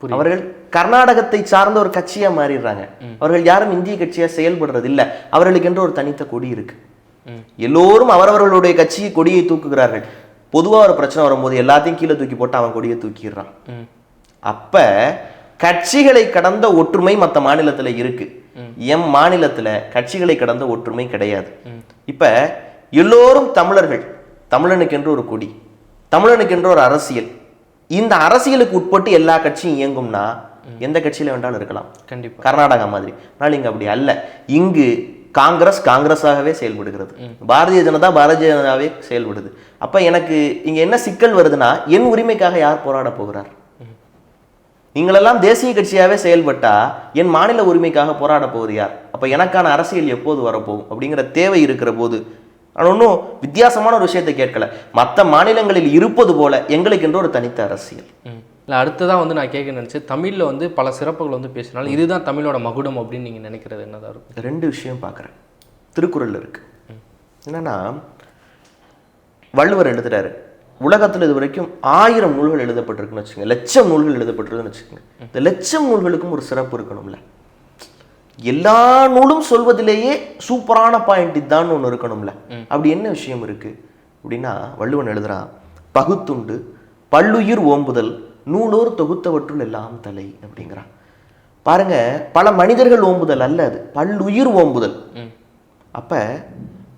அவர்கள் கர்நாடகத்தை சார்ந்த ஒரு கட்சியா மாறிடுறாங்க. அவர்கள் யாரும் இந்திய கட்சியா செயல்படுறது இல்ல அவர்களுக்கென்று ஒரு தனித்த கொடி இருக்கு. எல்லோரும் அவரவர்களுடைய கட்சியை கொடியை தூக்குகிறார்கள். பொதுவா ஒரு பிரச்சனை வரும்போது எல்லாத்தையும் கீழே தூக்கி போட்டு அவன் கொடியை தூக்கிடுறான். அப்ப கட்சிகளை கடந்த ஒற்றுமை மற்ற மாநிலத்துல இருக்கு. எம் மாநிலத்துல கட்சிகளை கடந்த ஒற்றுமை கிடையாது. இப்ப எல்லோரும் தமிழர்கள் தமிழனுக்கென்று ஒரு கொடி தமிழனுக்கென்று ஒரு அரசியல். இந்த அரசியலுக்கு உட்பட்டு எல்லா கட்சியும் இயங்கும்னா எந்த கட்சியில வேண்டாலும் இருக்கலாம். கண்டிப்பாக கர்நாடகா மாதிரி. ஆனால் இங்க அப்படி அல்ல. இங்கு காங்கிரஸ் காங்கிரஸாகவே செயல்படுகிறது. பாரதிய ஜனதா பாரதிய ஜனதாவே செயல்படுது. அப்ப எனக்கு இங்க என்ன சிக்கல் வருதுன்னா என் உரிமைக்காக யார் போராட போகிறார்? நீங்களெல்லாம் தேசிய கட்சியாவே செயல்பட்டா என் மாநில உரிமைக்காக போராட போவது யார் அப்ப எனக்கான அரசியல் எப்போது வரப்போகும் அப்படிங்கிற தேவை இருக்கிற போது. நான் ஒன்றும் வித்தியாசமான ஒரு விஷயத்தை கேட்கல. மற்ற மாநிலங்களில் இருப்பது போல எங்களுக்கென்று ஒரு தனித்த அரசியல். இல்லை அடுத்ததாக வந்து நான் கேட்க நினச்சேன் தமிழில் வந்து பல சிறப்புகள் வந்து பேசினாலும் இதுதான் தமிழோட மகுடம் அப்படின்னு நீங்கள் நினைக்கிறது என்னதான் இருக்கும் ரெண்டு விஷயம் பார்க்குறேன் திருக்குறள் இருக்கு. என்னன்னா வள்ளுவர் எழுதுறாரு உலகத்தில் இது வரைக்கும் ஆயிரம் நூல்கள் எழுதப்பட்டிருக்குன்னு வச்சுக்கோங்க. லட்சம் நூல்கள் எழுதப்பட்டிருக்குன்னு வச்சுக்கோங்க. இந்த லட்சம் நூல்களுக்கும் ஒரு சிறப்பு இருக்கணும்ல. எல்லா நூலும் சொல்வதிலேயே சூப்பரான பாயிண்ட் இதுதான் ஒன்று இருக்கணும்ல. அப்படி என்ன விஷயம் இருக்கு? அப்படின்னா வள்ளுவன் எழுதுறான் பகுத்துண்டு பல்லுயிர் ஓம்புதல் நூலோர் தொகுத்தவற்றுள் எல்லாம் தலை அப்படிங்கிறான். பாருங்க பல மனிதர்கள் ஓம்புதல் அல்ல அது. பல்லுயிர் ஓம்புதல். அப்ப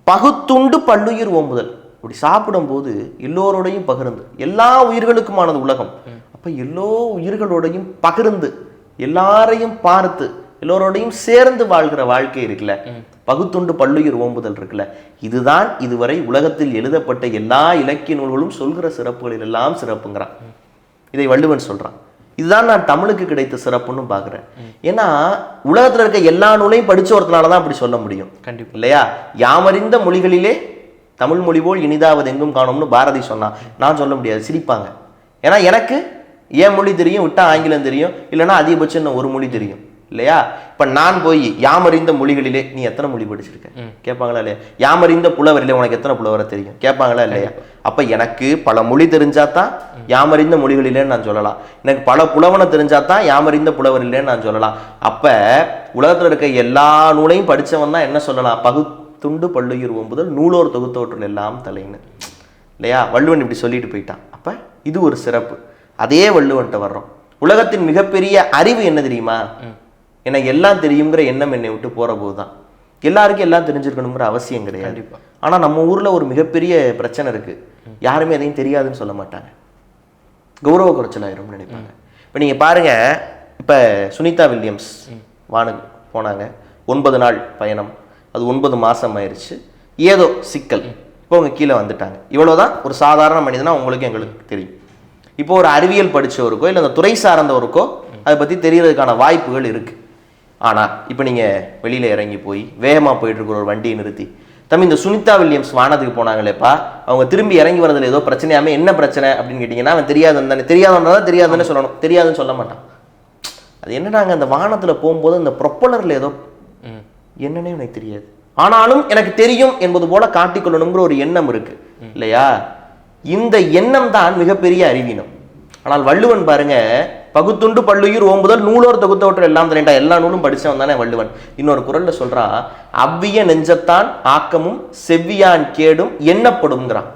பகுத்துண்டு பல்லுயிர் ஓம்புதல். இப்படி சாப்பிடும்போது எல்லோரோடையும் பகிர்ந்து எல்லா உயிர்களுக்குமானது உலகம். அப்ப எல்லோ உயிர்களோடையும் பகிர்ந்து எல்லாரையும் பார்த்து எல்லோரோடையும் சேர்ந்து வாழ்கிற வாழ்க்கை இருக்குல்ல? பகுத்துண்டு பல்லுயிர் ஓம்புதல் இருக்குல்ல? இதுதான் இதுவரை உலகத்தில் எழுதப்பட்ட எல்லா இலக்கிய நூல்களும் சொல்கிற சிறப்புகளில் எல்லாம் சிறப்புங்கிறான். இதை வள்ளுவன் சொல்றான். இதுதான் நான் தமிழுக்கு கிடைத்த சிறப்புன்னு பார்க்குறேன். ஏன்னா உலகத்துல இருக்க எல்லா நூலையும் படிச்ச ஒருத்தனால தான் அப்படி சொல்ல முடியும். கண்டிப்பாக இல்லையா? யாமறிந்த மொழிகளிலே தமிழ் மொழி போல் இனிதாவது எங்கும் காணும்னு பாரதி சொன்னான் நான் சொல்ல முடியாது சிரிப்பாங்க. ஏன்னா எனக்கு ஏன் மொழி தெரியும் விட்டா ஆங்கிலம் தெரியும் இல்லைன்னா அதிகபட்சம் இன்னும் ஒரு மொழி தெரியும். இல்லையா? இப்ப நான் போய் யாமறிந்த மொழிகளிலே நீ எத்தனை மொழி படிச்சிருக்க? கேட்பாங்களா இல்லையா? யாமறிந்த புலவரிலே உனக்கு எத்தனை புலவரை தெரியும்? கேட்பாங்களா இல்லையா? அப்ப எனக்கு பல மொழி தெரிஞ்சாதான் யாமறிந்த மொழிகளிலேன்னு நான் சொல்லலாம். எனக்கு பல புலவனை தெரிஞ்சாதான் யாமறிந்த புலவரிலேன்னு நான் சொல்லலாம். அப்ப உலகத்துல இருக்க எல்லா நூலையும் படிச்சவன் தான் என்ன சொல்லலாம்? பகுத்துண்டு பல்லுயிர் ஒம்புதல் நூலோர் தொகுத்தவற்றுள் எல்லாம் தலைன்னு. இல்லையா? வள்ளுவன் இப்படி சொல்லிட்டு போயிட்டான். அப்ப இது ஒரு சிறப்பு. அதே வள்ளுவன்ட்ட வர்றோம். உலகத்தின் மிகப்பெரிய அறிவு என்ன தெரியுமா? எனக்கு எல்லாம் தெரியுங்கிற எண்ணம் என்னை விட்டு போற போதுதான். எல்லாருக்கும் எல்லாம் தெரிஞ்சிருக்கணுங்கிற அவசியம் கிடையாது. ஆனா நம்ம ஊர்ல ஒரு மிகப்பெரிய பிரச்சனை இருக்கு. யாருமே எதையும் தெரியாதுன்னு சொல்ல மாட்டாங்க. கௌரவ குறைச்சலாயிரும்னு நினைப்பாங்க. இப்போ நீங்க பாருங்க. இப்ப சுனிதா வில்லியம்ஸ் வானுக்கு போனாங்க. ஒன்பது நாள் பயணம். அது ஒன்பது மாதம் ஆயிடுச்சு ஏதோ சிக்கல். இப்போ அவங்க கீழே வந்துட்டாங்க. இவ்வளவுதான் ஒரு சாதாரண மனிதனா உங்களுக்கு எங்களுக்கு தெரியும். இப்போ ஒரு அறிவியல் படித்தவருக்கோ இல்லை அந்த துறை சார்ந்தவருக்கோ அதை பற்றி தெரியறதுக்கான வாய்ப்புகள் இருக்குது ஆனால் இப்போ நீங்கள் வெளியில் இறங்கி போய் வேகமாக போயிட்டுருக்குற ஒரு வண்டியை நிறுத்தி தம்பி இந்த சுனிதா வில்லியம்ஸ் வானத்துக்கு போனாங்களேப்பா. அவங்க திரும்பி இறங்கி வரதுல ஏதோ பிரச்சனையாமே என்ன பிரச்சனை? அப்படின்னு கேட்டிங்கன்னா அவன் தெரியாதுன்னு தானே. தெரியாதுன்றதா தான் தெரியாதுன்னு சொல்லணும். தெரியாதுன்னு சொல்ல மாட்டான். அது என்னடாங்க அந்த வானத்தில் போகும்போது அந்த ப்ரொப்பலரில் ஏதோ என்னன்னே எனக்கு தெரியாது. ஆனாலும் எனக்கு தெரியும் என்பது போல காட்டிக்கொள்ளணுங்கிற ஒரு எண்ணம் இருக்கு. இல்லையா? இந்த எண்ணம் தான் மிகப்பெரிய அறிவீனம். ஆனால் வள்ளுவன் பாருங்க பகுத்துண்டு பல்லுயிர் ஓம்புதல் நூலோர் தொகுத்தவற்றை எல்லாம் தரேன்டா எல்லா நூலும் படிச்சவன் தானே வள்ளுவன். இன்னொரு குரல்ல சொல்றான் அவ்விய நெஞ்சத்தான் ஆக்கமும் செவ்வியான் கேடும் எண்ணப்படும்ங்கிறான்.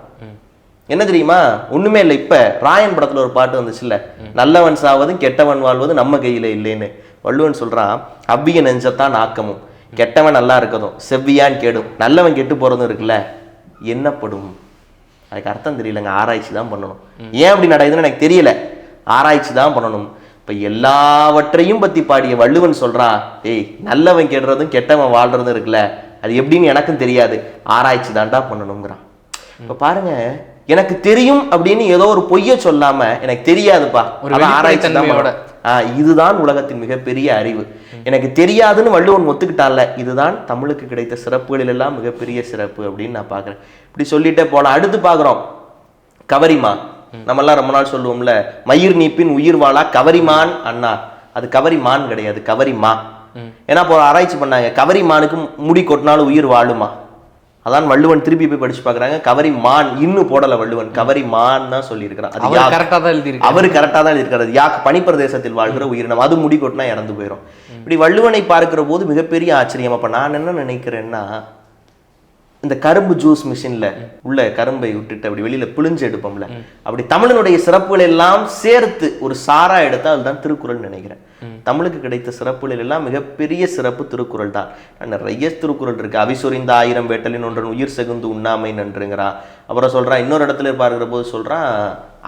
என்ன தெரியுமா? ஒண்ணுமே இல்லை. இப்ப ராயன் படத்துல ஒரு பாட்டு வந்துச்சுல்ல நல்லவன் சாவதும் கெட்டவன் வாழ்வதும் நம்ம கையில இல்லைன்னு. வள்ளுவன் சொல்றான் அவ்விய நெஞ்சத்தான் ஆக்கமும் கெட்டவன் நல்லா இருக்கதும் செவ்வியான் கேடும். நல்லவன் கெட்டு போறதும் இருக்குல்ல என்னப்படும்? அதுக்கு அர்த்தம் தெரியலங்க ஆராய்ச்சி தான் பண்ணணும். ஏன் அப்படி நடக்குதுன்னு எனக்கு தெரியல. ஆராய்ச்சி தான் பண்ணணும். இப்ப எல்லாவற்றையும் பத்தி பாடிய வள்ளுவன் சொல்றான் ஏய் நல்லவன் கெடுறதும் கெட்டவன் வாழ்றதும் இருக்குல்ல அது எப்படின்னு எனக்கும் தெரியாது. ஆராய்ச்சி தான்டா பண்ணணுங்கிறான் இப்ப பாருங்க எனக்கு தெரியும் அப்படின்னு ஏதோ ஒரு பொய்ய சொல்லாம எனக்கு தெரியாதுப்பா. ஒரு அதான் ஆராய்ச்சி தான் வெளிப்படைத்தன்மையோட. பண்ணணும். ஆஹ் இதுதான் உலகத்தின் மிகப்பெரிய அறிவு. எனக்கு தெரியாதுன்னு வள்ளுவன் ஒத்துக்கிட்டான்ல இதுதான் தமிழுக்கு கிடைத்த சிறப்புகளில் எல்லாம் மிகப்பெரிய சிறப்பு அப்படின்னு நான் பார்க்கிறேன். இப்படி சொல்லிட்டே போலாம். அடுத்து பார்க்குறோம். கவரிமா. நம்மெல்லாம் ரொம்ப நாள் சொல்லுவோம்ல மயிர் நீப்பின் உயிர் வாழா கவரிமான் அண்ணா அது கவரிமான் கிடையாது கவரிமா. ஏன்னா இப்போ ஆராய்ச்சி பண்ணாங்க கவரிமானுக்கு முடி கொட்டினாலும் உயிர் வாழுமா? அதான் வள்ளுவன் திருப்பி போய் படிச்சு பார்க்கறாங்க. கவரி மான் இன்னும் போடல வள்ளுவன். கவரி மான் தான் சொல்லியிருக்கிறான் அது கரெக்டாக தான் எழுதியிருக்கு அவர் கரெக்டாக தான் இருக்கிறது யாக் பனிப்பிரதேசத்தில் வாழ்கிற உயிரினம். அது முடி கொட்டினா இறந்து போயிடும் இப்படி வள்ளுவனை பார்க்கிற போது மிகப்பெரிய ஆச்சரியம். அப்ப நான் என்ன நினைக்கிறேன்னா இந்த கரும்பு ஜூஸ் மிஷின்ல உள்ள கரும்பை விட்டுட்டு அப்படி வெளியில பிழிஞ்சு எடுப்போம்ல. அப்படி தமிழனுடைய சிறப்புகள் எல்லாம் சேர்த்து ஒரு சாரா எடுத்தா அதுதான் திருக்குறள் நினைக்கிறேன். தமிழுக்கு கிடைத்த சிறப்புகளில் எல்லாம் மிகப்பெரிய சிறப்பு திருக்குறள் தான். நிறைய திருக்குறள் இருக்கு. அவிசொரிந்த ஆயிரம் வேட்டலின் ஒன்றன் உயிர் செகுந்து உண்ணாமை நன்றுங்கிறான் அப்புறம் சொல்றான் இன்னொரு இடத்துல பார்க்கிற போது சொல்றான்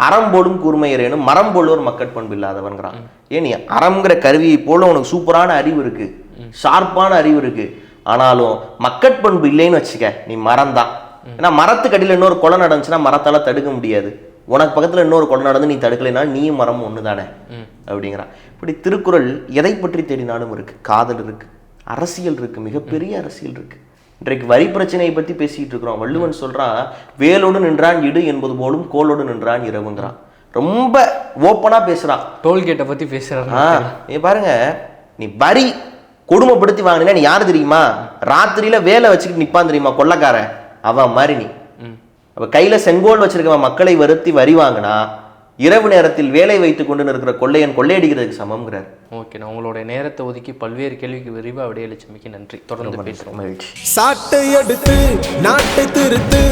அறம் போலும் கூர்மையரேனும் மரம் போலோர் மக்கட்பண்பு இல்லாதவன்கிறான் ஏன் நீ அறம்ங்கிற கருவியை போல உனக்கு சூப்பரான அறிவு இருக்கு. ஷார்ப்பான அறிவு இருக்கு. ஆனாலும் மக்கட்பண்பு இல்லைன்னு வச்சுக்க நீ மரம்தான். ஏன்னா மரத்துக்கு அடியில் இன்னொரு கொலை நடந்துச்சுன்னா மரத்தால தடுக்க முடியாது. உனக்கு பக்கத்துல இன்னொரு கொலை நடந்து நீ தடுக்கலைன்னா நீயும் மரம் ஒன்று தானே அப்படிங்கிறான். இப்படி திருக்குறள் எதை பற்றி தேடினாலும் இருக்கு. காதல் இருக்கு. அரசியல் இருக்கு. மிகப்பெரிய அரசியல் இருக்கு. இன்றைக்கு வரி பிரச்சனையை பத்தி பேசிட்டு இருக்கிறோம். வள்ளுவன் சொல்றான் வேலோடு நின்றான் இடு என்பது போலும் கோலோடு நின்றான் இரவுங்கிறான் ரொம்ப ஓப்பனா பேசுறான் டோல்கேட்டை பற்றி பேசுகிறாரு ஆ நீ பாருங்க. நீ வரி கொடுமைப்படுத்தி வாங்கினா நீ யாரு தெரியுமா? ராத்திரியில வேலை வச்சுக்கிட்டு நிப்பான் தெரியுமா கொள்ளக்காரன்? அவன் மாதிரி நீ. அப்ப கையில செங்கோல் வச்சிருக்கவன் மக்களை வருத்தி வரி வாங்கினா இரவு நேரத்தில் வேலை வைத்துக் கொண்டு இருக்கிற கொள்ளையன் கொள்ளையடிக்கிறதுக்கு சமம்ங்கிறார். ஓகே நான் உங்களுடைய நேரத்தை ஒதுக்கி பல்வேறு கேள்விக்கு விரிவாக விடையளிச்சமைக்கு நன்றி. தொடர்ந்து பேசுகிறோம் மகிழ்ச்சி. சாட்டை எடுத்து நாட்டை திருத்து.